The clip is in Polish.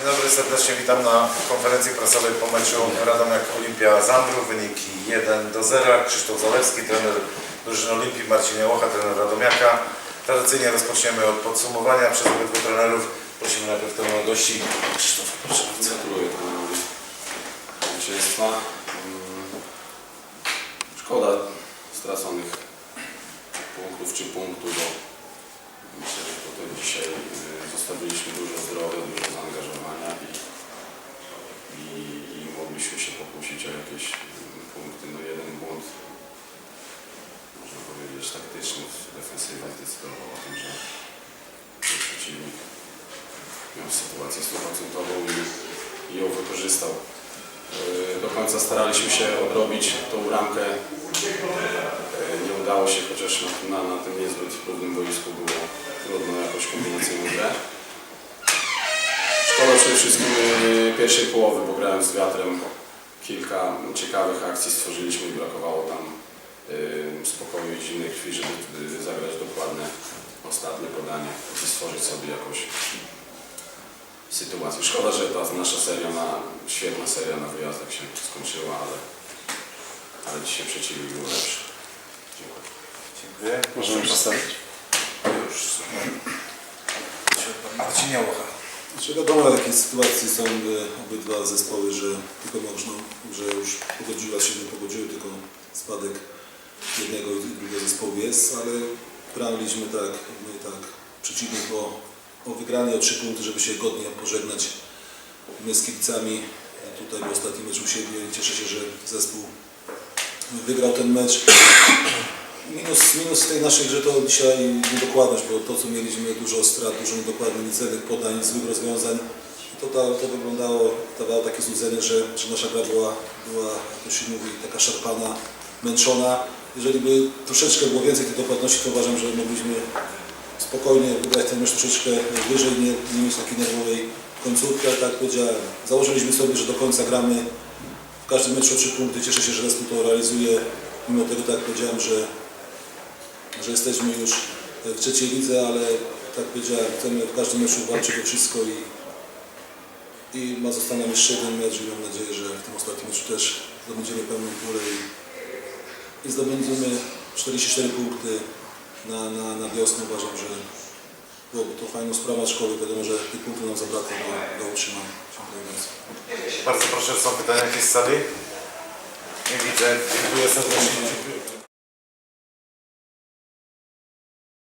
Dzień dobry, serdecznie witam na konferencji prasowej po meczu Radomiak Olimpia Zandrów. Wyniki 1 do 0. Krzysztof Zalewski, trener drużyny Olimpii, Marcin Jałocha, trener Radomiaka. Tradycyjnie rozpoczniemy od podsumowania przez obydwu trenerów. Prosimy najpierw trener gości. Krzysztof, proszę bardzo. Trenerowi zwycięstwa. Mm, Szkoda straconych punktów czy punktu, bo myślę, że potem dzisiaj y, zostawiliśmy dużo zaangażowania i, i, i mogliśmy się pokusić o jakieś mm, punkty. No jeden błąd, można powiedzieć, taktyczny w defensywie decydował o tym, że że przeciwnik miał sytuację stuprocentową i, ją wykorzystał. Yy, Do końca staraliśmy się odrobić tą ramkę. Yy, Nie udało się, chociaż na, na, na tym niezbyt równym boisku było trudno jakoś kombinacyjną grę. Szkoda przede wszystkim yy, pierwszej połowy, bo grałem z wiatrem. Kilka ciekawych akcji stworzyliśmy i brakowało tam spokoju i zimnej krwi, żeby zagrać dokładne ostatnie podanie i stworzyć sobie jakąś sytuację. Szkoda, że ta nasza seria, na, świetna seria na wyjazdach się skończyła, ale, ale dzisiaj przeciwnik był lepszy. Dziękuję. Dziękuję. Możemy przedstawić. Już. Marcin Jałocha. Znaczy wiadomo, jakie sytuacje są e, obydwa zespoły, że tylko można, że już pogodziła się, nie pogodziły, tylko spadek jednego i drugiego zespołu jest, ale graliśmy tak, my tak, przeciwnik o, o wygranie o trzy punkty, żeby się godnie pożegnać. My z kibicami tutaj w ostatnim meczu u siebie cieszę się, że zespół wygrał ten mecz. Minus, minus tej naszej grze to dzisiaj niedokładność, bo to co mieliśmy dużo strat, dużo niedokładnych, niecelnych podań, złych rozwiązań, to, ta, to wyglądało, dawało takie złudzenie, że, że nasza gra była, była, jak to się mówi, taka szarpana, męczona. Jeżeli by troszeczkę było więcej tej dokładności, to uważam, że mogliśmy spokojnie wygrać ten mecz troszeczkę wyżej, nie, nie mieć takiej nerwowej końcówki, ale tak powiedziałem, założyliśmy sobie, że do końca gramy w każdym meczu o trzy punkty. Cieszę się, że zespół to realizuje, mimo tego, tak jak powiedziałem, że że jesteśmy już w trzeciej lidze, ale tak powiedziałem, chcemy w każdym meczu walczyć o wszystko i, i ma zostać nam jeszcze jeden mecz i mam nadzieję, że w tym ostatnim meczu też zdobędziemy pełną pulę i, i zdobędziemy 44 punkty na, na, na wiosnę. Uważam, że byłoby to fajna sprawa szkoły. Wiadomo, że tych punktów nam zabrakło do, do utrzymania. Bardzo. Proszę, są pytania jakieś z sali? Nie widzę. Dziękuję serdecznie.